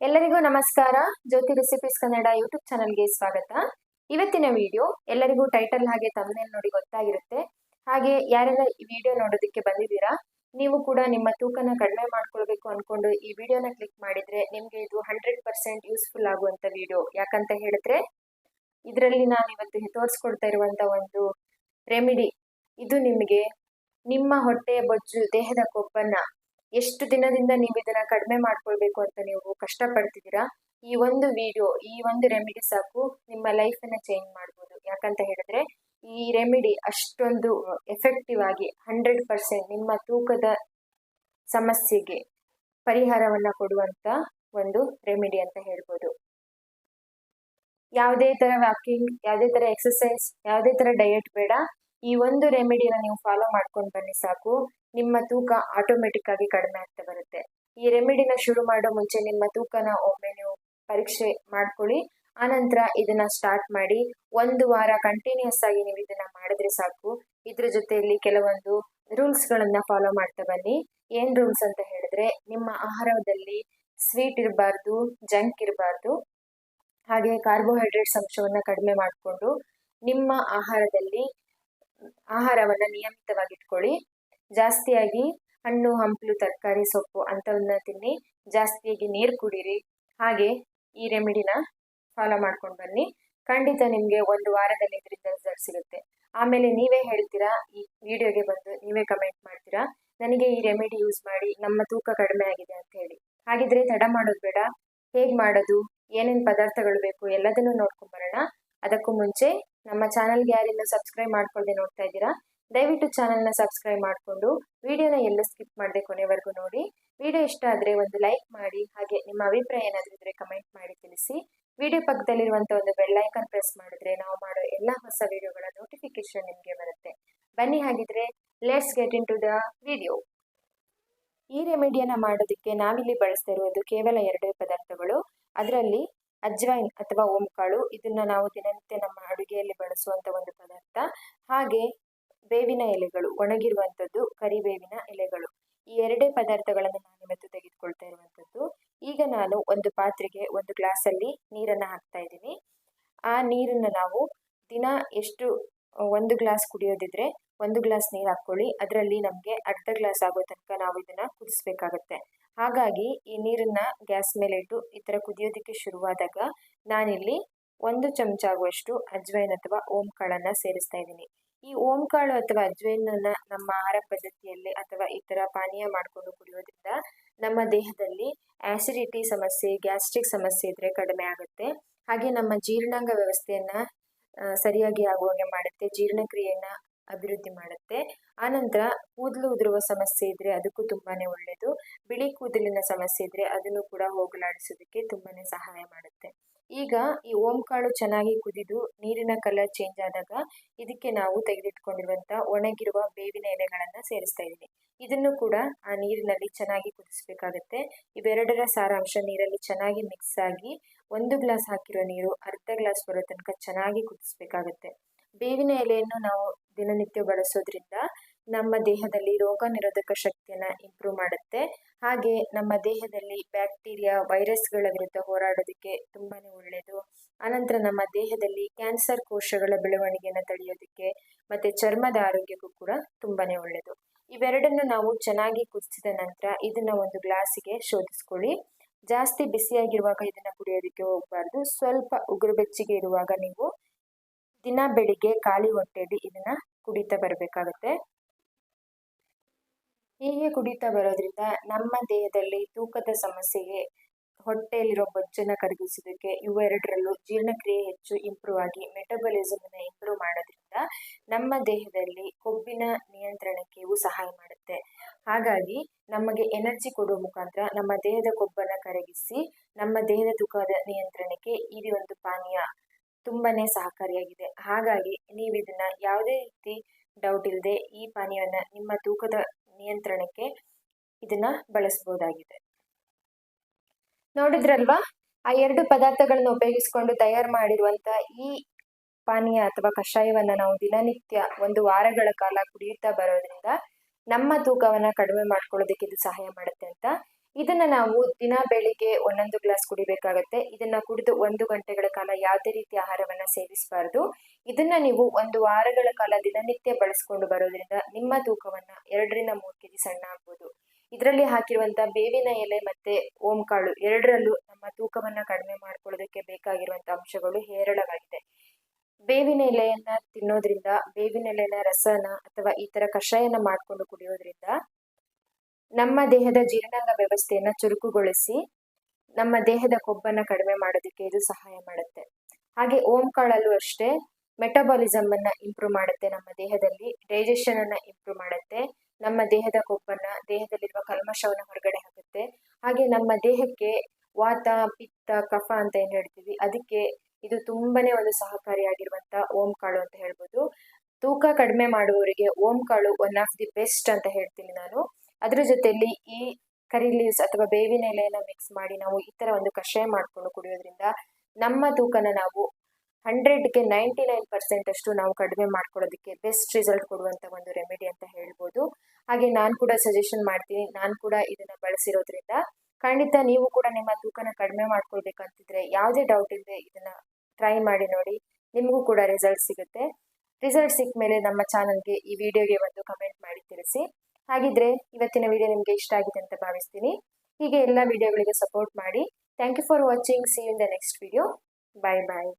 ಎಲ್ಲರಿಗೂ ನಮಸ್ಕಾರ. ಜ್ಯೋತಿ recipes Kannada YouTube ಚಾನಲ್ಗೆ ಸ್ವಾಗತ. ಇವತ್ತಿನ ವಿಡಿಯೋ ಎಲ್ಲರಿಗೂ ಟೈಟಲ್ ಹಾಗೆ ತಮ್ಮನೇಲಿ ನೋಡಿ ಗೊತ್ತಾಗಿರುತ್ತೆ. ಹಾಗೆ ಯಾರೆಲ್ಲ ಈ ವಿಡಿಯೋ ನೋಡೋದಕ್ಕೆ ಬಂದಿದ್ದೀರಾ, ನೀವು ಕೂಡ ನಿಮ್ಮ ತೂಕನ ಕಡಿಮೆ ಮಾಡ್ಕೊಳ್ಬೇಕು ಅನ್ಕೊಂಡು ಈ ವಿಡಿಯೋನ ಕ್ಲಿಕ್ ಮಾಡಿದ್ರೆ ನಿಮಗೆ ಇದು ಹಂಡ್ರೆಡ್ ಪರ್ಸೆಂಟ್ ಯೂಸ್ಫುಲ್ ಆಗುವಂತ ವಿಡಿಯೋ ಯಾಕಂತ ಹೇಳಿದ್ರೆ, ಇದರಲ್ಲಿ ನಾನು ಇವತ್ತು ತೋರಿಸ್ಕೊಡ್ತಾ ಇರುವಂತ ಒಂದು ರೆಮಿಡಿ ಇದು ನಿಮಗೆ ನಿಮ್ಮ ಹೊಟ್ಟೆ ಬೊಜ್ಜು, ದೇಹದ ಕೊಬ್ಬನ್ನ ಎಷ್ಟು ದಿನದಿಂದ ನೀವು ಇದನ್ನ ಕಡಿಮೆ ಮಾಡ್ಕೊಳ್ಬೇಕು ಅಂತ ನೀವು ಕಷ್ಟಪಡ್ತಿದ್ದೀರಾ? ಈ ಒಂದು ವಿಡಿಯೋ ಈ ಒಂದು ರೆಮಿಡಿ ಸಾಕು ನಿಮ್ಮ ಲೈಫನ್ನ ಚೇಂಜ್ ಮಾಡ್ಬೋದು. ಯಾಕಂತ ಹೇಳಿದ್ರೆ, ಈ ರೆಮಿಡಿ ಅಷ್ಟೊಂದು ಎಫೆಕ್ಟಿವ್ ಆಗಿ ಹಂಡ್ರೆಡ್ ಪರ್ಸೆಂಟ್ ನಿಮ್ಮ ತೂಕದ ಸಮಸ್ಯೆಗೆ ಪರಿಹಾರವನ್ನ ಕೊಡುವಂತ ಒಂದು ರೆಮಿಡಿ ಅಂತ ಹೇಳ್ಬೋದು. ಯಾವುದೇ ತರ ವಾಕಿಂಗ್ ಯಾವುದೇ ತರ ಎಕ್ಸಸೈಸ್ ಯಾವುದೇ ತರ ಡಯಟ್ ಬೇಡ. ಈ ಒಂದು ರೆಮಿಡಿಯನ್ನು ನೀವು ಫಾಲೋ ಮಾಡ್ಕೊಂಡು ಬನ್ನಿ ಸಾಕು. ನಿಮ್ಮ ತೂಕ ಆಟೋಮೆಟಿಕ್ ಆಗಿ ಕಡಿಮೆ ಆಗ್ತಾ ಬರುತ್ತೆ. ಈ ರೆಮಿಡಿನ ಶುರು ಮಾಡೋ ಮುಂಚೆ ನಿಮ್ಮ ತೂಕನ ಒಮ್ಮೆ ನೀವು ಪರೀಕ್ಷೆ ಮಾಡ್ಕೊಳ್ಳಿ. ಆನಂತರ ಇದನ್ನ ಸ್ಟಾರ್ಟ್ ಮಾಡಿ ಒಂದು ವಾರ ಕಂಟಿನ್ಯೂಸ್ ಆಗಿ ನೀವು ಇದನ್ನ ಮಾಡಿದ್ರೆ ಸಾಕು. ಇದ್ರ ಜೊತೆಯಲ್ಲಿ ಕೆಲವೊಂದು ರೂಲ್ಸ್ ಗಳನ್ನ ಫಾಲೋ ಮಾಡ್ತಾ ಬನ್ನಿ. ಏನ್ ರೂಲ್ಸ್ ಅಂತ ಹೇಳಿದ್ರೆ ನಿಮ್ಮ ಆಹಾರದಲ್ಲಿ ಸ್ವೀಟ್ ಇರಬಾರ್ದು ಜಂಕ್ ಇರಬಾರ್ದು. ಹಾಗೆ ಕಾರ್ಬೋಹೈಡ್ರೇಟ್ಸ್ ಅಂಶವನ್ನ ಕಡಿಮೆ ಮಾಡಿಕೊಂಡು ನಿಮ್ಮ ಆಹಾರದಲ್ಲಿ ಆಹಾರವನ್ನ ನಿಯಮಿತವಾಗಿ ಇಟ್ಕೊಳ್ಳಿ ಜಾಸ್ತಿಯಾಗಿ ಹಣ್ಣು, ಹಂಪಲು, ತರಕಾರಿ, ಸೊಪ್ಪು ಅಂಥವನ್ನ ತಿನ್ನಿ. ಜಾಸ್ತಿಯಾಗಿ ನೀರು ಕುಡೀರಿ. ಹಾಗೆ ಈ ರೆಮಿಡಿನ ಫಾಲೋ ಮಾಡ್ಕೊಂಡು ಬನ್ನಿ. ಖಂಡಿತ ನಿಮಗೆ ಒಂದು ವಾರದಲ್ಲಿ ಇದರಿಂದ ರಿಸಲ್ಟ್ ಸಿಗುತ್ತೆ. ಆಮೇಲೆ ನೀವೇ ಹೇಳ್ತೀರಾ, ಈ ವಿಡಿಯೋಗೆ ಬಂದು ನೀವೇ ಕಮೆಂಟ್ ಮಾಡ್ತೀರಾ? ನನಗೆ ಈ ರೆಮಿಡಿ ಯೂಸ್ ಮಾಡಿ ನಮ್ಮ ತೂಕ ಕಡಿಮೆ ಆಗಿದೆ ಅಂತ ಹೇಳಿ. ಹಾಗಿದ್ರೆ ತಡ ಮಾಡೋದು ಬೇಡ. ಹೇಗೆ ಮಾಡೋದು? ಏನೇನು ಪದಾರ್ಥಗಳು ಬೇಕು? ಎಲ್ಲದನ್ನು ನೋಡ್ಕೊಂಡ್ಬರೋಣ ಅದಕ್ಕೂ ಮುಂಚೆ ನಮ್ಮ ಚಾನಲ್ಗೆ ಯಾರಿಂದ ಸಬ್ಸ್ಕ್ರೈಬ್ ಮಾಡ್ಕೊಳ್ಳದೆ ನೋಡ್ತಾ ಇದ್ದೀರಾ? ದಯವಿಟ್ಟು ಚಾನಲ್ನ ಸಬ್ಸ್ಕ್ರೈಬ್ ಮಾಡಿಕೊಂಡು ವಿಡಿಯೋನ ಎಲ್ಲ ಸ್ಕಿಪ್ ಮಾಡದೆ ಕೊನೆವರೆಗೂ ನೋಡಿ. ವಿಡಿಯೋ ಇಷ್ಟ ಆದರೆ ಒಂದು ಲೈಕ್ ಮಾಡಿ, ಹಾಗೆ ನಿಮ್ಮ ಅಭಿಪ್ರಾಯ ಏನಾದರೂ ಇದ್ದರೆ ಕಮೆಂಟ್ ಮಾಡಿ ತಿಳಿಸಿ. ವಿಡಿಯೋ ಪಕ್ಕದಲ್ಲಿರುವಂಥ ಒಂದು ಬೆಲ್ಲೈಕನ್ ಪ್ರೆಸ್ ಮಾಡಿದ್ರೆ ನಾವು ಮಾಡೋ ಎಲ್ಲ ಹೊಸ ವಿಡಿಯೋಗಳ ನೋಟಿಫಿಕೇಶನ್ ನಿಮಗೆ ಬರುತ್ತೆ. ಬನ್ನಿ ಹಾಗಿದ್ರೆ let's get into the video ಈ ರೆಮಿಡಿಯನ್ನು ಮಾಡೋದಕ್ಕೆ ನಾವಿಲ್ಲಿ ಬಳಸ್ತಾ ಇರುವುದು ಕೇವಲ ಎರಡೇ ಪದಾರ್ಥಗಳು. ಅದರಲ್ಲಿ ಅಜ್ವೈನ್ ಅಥವಾ ಓಂಕಾಳು, ಇದನ್ನ ನಾವು ದಿನನಿತ್ಯ ನಮ್ಮ ಅಡುಗೆಯಲ್ಲಿ ಬಳಸುವಂತ ಒಂದು ಪದಾರ್ಥ. ಹಾಗೆ ಬೇವಿನ ಎಲೆಗಳು, ಒಣಗಿರುವಂಥದ್ದು ಕರಿಬೇವಿನ ಎಲೆಗಳು. ಈ ಎರಡೇ ಪದಾರ್ಥಗಳನ್ನು ನಾನು ಇವತ್ತು ತೆಗೆದುಕೊಳ್ತಾ ಇರುವಂಥದ್ದು. ಈಗ ನಾನು ಒಂದು ಪಾತ್ರೆಗೆ ಒಂದು ಗ್ಲಾಸಲ್ಲಿ ನೀರನ್ನು ಹಾಕ್ತಾ ಇದ್ದೀನಿ. ಆ ನೀರನ್ನು ನಾವು ದಿನ ಎಷ್ಟು, ಒಂದು ಗ್ಲಾಸ್ ಕುಡಿಯೋದಿದ್ರೆ ಒಂದು ಗ್ಲಾಸ್ ನೀರು ಹಾಕ್ಕೊಳ್ಳಿ. ಅದರಲ್ಲಿ ನಮಗೆ ಅರ್ಧ ಗ್ಲಾಸ್ ಆಗೋ ತನಕ ನಾವು ಇದನ್ನು ಕುದಿಸ್ಬೇಕಾಗತ್ತೆ. ಹಾಗಾಗಿ ಈ ನೀರನ್ನು ಗ್ಯಾಸ್ ಮೇಲೆ ಇಟ್ಟು ಈ ಥರ ಕುದಿಯೋದಕ್ಕೆ ಶುರುವಾದಾಗ ನಾನಿಲ್ಲಿ ಒಂದು ಚಮಚ ಆಗುವಷ್ಟು ಅಜ್ವೈನ್ ಅಥವಾ ಓಂಕಾಳನ್ನು ಸೇರಿಸ್ತಾ ಇದ್ದೀನಿ. ಈ ಓಂಕಾಳು ಅಥವಾ ಅಜ್ವೈನನ್ನ ನಮ್ಮ ಆಹಾರ ಪದ್ಧತಿಯಲ್ಲಿ ಅಥವಾ ಇತರ ಪಾನೀಯ ಮಾಡಿಕೊಂಡು ಕುಡಿಯೋದ್ರಿಂದ ನಮ್ಮ ದೇಹದಲ್ಲಿ ಆಸಿಡಿಟಿ ಸಮಸ್ಯೆ ಗ್ಯಾಸ್ಟ್ರಿಕ್ ಸಮಸ್ಯೆ ಇದ್ದರೆ ಕಡಿಮೆ ಆಗುತ್ತೆ. ಹಾಗೆ ನಮ್ಮ ಜೀರ್ಣಾಂಗ ವ್ಯವಸ್ಥೆಯನ್ನ ಸರಿಯಾಗಿ ಆಗುವಾಗೆ ಮಾಡುತ್ತೆ. ಜೀರ್ಣಕ್ರಿಯೆಯನ್ನು ಅಭಿವೃದ್ಧಿ ಮಾಡುತ್ತೆ. ಆನಂತರ ಕೂದಲು ಉದುರುವ ಸಮಸ್ಯೆ ಇದ್ದರೆ ಅದಕ್ಕೂ ತುಂಬಾ ಒಳ್ಳೆಯದು ಬಿಳಿ ಕೂದಲಿನ ಸಮಸ್ಯೆ ಇದ್ದರೆ ಅದನ್ನು ಕೂಡ ಹೋಗಲಾಡಿಸೋದಕ್ಕೆ ತುಂಬಾ ಸಹಾಯ ಮಾಡುತ್ತೆ. ಈಗ ಈ ಓಂಕಾಳು ಚೆನ್ನಾಗಿ ಕುದಿದು ನೀರಿನ ಕಲರ್ ಚೇಂಜ್ ಆದಾಗ ಇದಕ್ಕೆ ನಾವು ತೆಗೆದಿಟ್ಕೊಂಡಿರುವಂಥ ಒಣಗಿರುವ ಬೇವಿನ ಎಲೆಗಳನ್ನು ಸೇರಿಸ್ತಾ ಇದ್ದೀನಿ ಇದನ್ನು ಕೂಡ ಆ ನೀರಿನಲ್ಲಿ ಚೆನ್ನಾಗಿ ಕುದಿಸ್ಬೇಕಾಗತ್ತೆ. ಇವೆರಡರ ಸಾರಾಂಶ ನೀರಲ್ಲಿ ಚೆನ್ನಾಗಿ ಮಿಕ್ಸ್ ಆಗಿ ಒಂದು ಗ್ಲಾಸ್ ಹಾಕಿರೋ ನೀರು ಅರ್ಧ ಗ್ಲಾಸ್ ಬರೋ ತನಕ ಚೆನ್ನಾಗಿ ಕುದಿಸ್ಬೇಕಾಗತ್ತೆ. ಬೇವಿನ ಎಲೆಯನ್ನು ನಾವು ದಿನನಿತ್ಯ ಬಳಸೋದ್ರಿಂದ ನಮ್ಮ ದೇಹದಲ್ಲಿ ರೋಗ ನಿರೋಧಕ ಶಕ್ತಿಯನ್ನು ಇಂಪ್ರೂವ್ ಮಾಡುತ್ತೆ. ಹಾಗೆ ನಮ್ಮ ದೇಹದಲ್ಲಿ ಬ್ಯಾಕ್ಟೀರಿಯಾ ವೈರಸ್ಗಳ ವಿರುದ್ಧ ಹೋರಾಡೋದಕ್ಕೆ ತುಂಬಾ ಒಳ್ಳೆಯದು ಅನಂತರ ನಮ್ಮ ದೇಹದಲ್ಲಿ ಕ್ಯಾನ್ಸರ್ ಕೋಶಗಳ ಬೆಳವಣಿಗೆಯನ್ನು ತಡೆಯೋದಕ್ಕೆ ಮತ್ತು ಚರ್ಮದ ಆರೋಗ್ಯಕ್ಕೂ ಕೂಡ ತುಂಬಾ ಒಳ್ಳೆಯದು ಇವೆರಡನ್ನು ನಾವು ಚೆನ್ನಾಗಿ ಕುದಿಸಿದ ನಂತರ ಇದನ್ನು ಒಂದು ಗ್ಲಾಸಿಗೆ ಶೋಧಿಸ್ಕೊಳ್ಳಿ. ಜಾಸ್ತಿ ಬಿಸಿಯಾಗಿರುವಾಗ ಇದನ್ನು ಕುಡಿಯೋದಕ್ಕೆ ಹೋಗಬಾರ್ದು. ಸ್ವಲ್ಪ ಉಗುರು ಬೆಚ್ಚಗೆ ಇರುವಾಗ ನೀವು ದಿನ ಬೆಳಿಗ್ಗೆ ಖಾಲಿ ಹೊಟ್ಟೆಯಲ್ಲಿ ಇದನ್ನ ಕುಡಿತಾ ಬರಬೇಕಾಗತ್ತೆ. ಹೀಗೆ ಕುಡಿತಾ ಬರೋದ್ರಿಂದ ನಮ್ಮ ದೇಹದಲ್ಲಿ ತೂಕದ ಸಮಸ್ಯೆಗೆ ಹೊಟ್ಟೆಯಲ್ಲಿರೋ ಬೊಜ್ಜನ್ನು ಕರಗಿಸೋದಕ್ಕೆ ಇವೆರಡರಲ್ಲೂ ಜೀರ್ಣಕ್ರಿಯೆ ಹೆಚ್ಚು ಇಂಪ್ರೂವ್ ಆಗಿ ಮೆಟಬಲಿಸಮನ್ನು ಇಂಪ್ರೂವ್ ಮಾಡೋದ್ರಿಂದ ನಮ್ಮ ದೇಹದಲ್ಲಿ ಕೊಬ್ಬಿನ ನಿಯಂತ್ರಣಕ್ಕೆ ಸಹಾಯ ಮಾಡುತ್ತೆ. ಹಾಗಾಗಿ ನಮಗೆ ಎನರ್ಜಿ ಕೊಡುವ ಮುಖಾಂತರ ನಮ್ಮ ದೇಹದ ಕೊಬ್ಬನ್ನ ಕರಗಿಸಿ ನಮ್ಮ ದೇಹದ ತೂಕದ ನಿಯಂತ್ರಣಕ್ಕೆ ಈ ಒಂದು ಪಾನೀಯ. ತುಂಬಾನೇ ಸಹಕಾರಿಯಾಗಿದೆ. ಹಾಗಾಗಿ ನೀವು ಇದನ್ನ ಯಾವುದೇ ರೀತಿ ಡೌಟ್ ಇಲ್ಲದೆ ಈ ಪಾನೀಯವನ್ನು ನಿಮ್ಮ ತೂಕದ ನಿಯಂತ್ರಣಕ್ಕೆ ಇದನ್ನ ಬಳಸಬಹುದಾಗಿದೆ ನೋಡಿದ್ರಲ್ವಾ? ಆ ಎರಡು ಪದಾರ್ಥಗಳನ್ನು ಉಪಯೋಗಿಸಿಕೊಂಡು ತಯಾರು ಮಾಡಿರುವಂತ ಈ ಪಾನೀಯ ಅಥವಾ ಕಷಾಯವನ್ನ ನಾವು ದಿನನಿತ್ಯ ಒಂದು ವಾರಗಳ ಕಾಲ ಕುಡಿಯುತ್ತಾ ಬರೋದ್ರಿಂದ ನಮ್ಮ ತೂಕವನ್ನ ಕಡಿಮೆ ಮಾಡ್ಕೊಳ್ಳೋದಕ್ಕೆ ಇದು ಸಹಾಯ ಮಾಡುತ್ತೆ ಅಂತ ಇದನ್ನ ನಾವು ದಿನ ಬೆಳಿಗ್ಗೆ ಒಂದೊಂದು ಗ್ಲಾಸ್ ಕುಡಿಬೇಕಾಗತ್ತೆ. ಇದನ್ನ ಕುಡಿದು ಒಂದು ಗಂಟೆಗಳ ಕಾಲ ಯಾವುದೇ ರೀತಿ ಆಹಾರವನ್ನ ಸೇವಿಸಬಾರದು. ಇದನ್ನ ನೀವು ಒಂದು ವಾರಗಳ ಕಾಲ ದಿನನಿತ್ಯ ಬಳಸ್ಕೊಂಡು ಬರೋದ್ರಿಂದ ನಿಮ್ಮ ತೂಕವನ್ನ ಎರಡರಿಂದ ಮೂರು ಕೆಜಿ ಸಣ್ಣ ಆಗ್ಬೋದು. ಇದರಲ್ಲಿ ಹಾಕಿರುವಂತ ಬೇವಿನ ಎಲೆ ಮತ್ತೆ ಓಂಕಾಳು ಎರಡರಲ್ಲೂ ನಮ್ಮ ತೂಕವನ್ನ ಕಡಿಮೆ ಮಾಡ್ಕೊಳ್ಳೋದಕ್ಕೆ ಬೇಕಾಗಿರುವಂತ ಅಂಶಗಳು ಹೇರಳವಾಗಿದೆ. ಬೇವಿನ ಎಲೆಯನ್ನ ತಿನ್ನೋದ್ರಿಂದ, ಬೇವಿನ ಎಲೆಯ ರಸನ ಅಥವಾ ಈ ತರ ಕಷಾಯನ ಮಾಡ್ಕೊಂಡು ಕುಡಿಯೋದ್ರಿಂದ ನಮ್ಮ ದೇಹದ ಜೀರ್ಣಾಂಗ ವ್ಯವಸ್ಥೆಯನ್ನ ಚುರುಕುಗೊಳಿಸಿ ನಮ್ಮ ದೇಹದ ಕೊಬ್ಬನ್ನ ಕಡಿಮೆ ಮಾಡೋದಕ್ಕೆ ಇದು ಸಹಾಯ ಮಾಡುತ್ತೆ. ಹಾಗೆ ಓಂ ಕಾಳಲ್ಲೂ ಅಷ್ಟೇ ಮೆಟಬಾಲಿಸಮ್ ಅನ್ನ ಇಂಪ್ರೂವ್ ಮಾಡುತ್ತೆ ನಮ್ಮ ದೇಹದಲ್ಲಿ, ಡೈಜೆಷನ್ ಅನ್ನ ಇಂಪ್ರೂವ್ ಮಾಡುತ್ತೆ, ನಮ್ಮ ದೇಹದ ಕೊಬ್ಬನ್ನ, ದೇಹದಲ್ಲಿರುವ ಕಲ್ಮಶವನ್ನು ಹೊರಗಡೆ ಹಾಕುತ್ತೆ. ಹಾಗೆ ನಮ್ಮ ದೇಹಕ್ಕೆ ವಾತ, ಪಿತ್ತ, ಕಫ ಅಂತ ಏನ್ ಹೇಳ್ತೀವಿ, ಅದಕ್ಕೆ ಇದು ತುಂಬಾನೇ ಒಂದು ಸಹಕಾರಿಯಾಗಿರುವಂತ ಓಂ ಕಾಳು ಅಂತ ಹೇಳ್ಬೋದು. ತೂಕ ಕಡಿಮೆ ಮಾಡುವವರಿಗೆ ಓಂ ಕಾಳು ಒನ್ ಆಫ್ ದಿ ಬೆಸ್ಟ್ ಅಂತ ಹೇಳ್ತೀನಿ ನಾನು. ಅದ್ರ ಜೊತೆಯಲ್ಲಿ ಈ ಕರಿ ಲೀವ್ಸ್ ಅಥವಾ ಬೇವಿನ ಎಲೆಯನ್ನು ಮಿಕ್ಸ್ ಮಾಡಿ ನಾವು ಈ ಥರ ಒಂದು ಕಷಾಯ ಮಾಡಿಕೊಂಡು ಕುಡಿಯೋದ್ರಿಂದ ನಮ್ಮ ತೂಕನ ನಾವು ಹಂಡ್ರೆಡ್ಗೆ ನೈಂಟಿ ನೈನ್ ಪರ್ಸೆಂಟ್ ಅಷ್ಟು ನಾವು ಕಡಿಮೆ ಮಾಡ್ಕೊಳ್ಳೋದಕ್ಕೆ ಬೆಸ್ಟ್ ರಿಸಲ್ಟ್ ಕೊಡುವಂಥ ಒಂದು ರೆಮಿಡಿ ಅಂತ ಹೇಳ್ಬೋದು. ಹಾಗೆ ನಾನು ಕೂಡ ಸಜೆಷನ್ ಮಾಡ್ತೀನಿ. ನಾನು ಕೂಡ ಇದನ್ನು ಬಳಸಿರೋದ್ರಿಂದ ಖಂಡಿತ ನೀವು ಕೂಡ ನಿಮ್ಮ ತೂಕನ ಕಡಿಮೆ ಮಾಡ್ಕೊಳ್ಬೇಕಂತಿದ್ರೆ ಯಾವುದೇ ಡೌಟ್ ಇಲ್ಲದೆ ಇದನ್ನು ಟ್ರೈ ಮಾಡಿ ನೋಡಿ, ನಿಮಗೂ ಕೂಡ ರಿಸಲ್ಟ್ ಸಿಗುತ್ತೆ. ರಿಸಲ್ಟ್ ಸಿಕ್ಕ ಮೇಲೆ ನಮ್ಮ ಚಾನಲ್ಗೆ ಈ ವಿಡಿಯೋಗೆ ಒಂದು ಕಮೆಂಟ್ ಮಾಡಿ ತಿಳಿಸಿ. ಹಾಗಿದ್ರೆ ಇವತ್ತಿನ ವಿಡಿಯೋ ನಿಮಗೆ ಇಷ್ಟ ಆಗಿದೆ ಅಂತ ಭಾವಿಸ್ತೀನಿ. ಹೀಗೆ ಎಲ್ಲ ವಿಡಿಯೋಗಳಿಗೆ ಸಪೋರ್ಟ್ ಮಾಡಿ. Thank you for watching see in the next video bye bye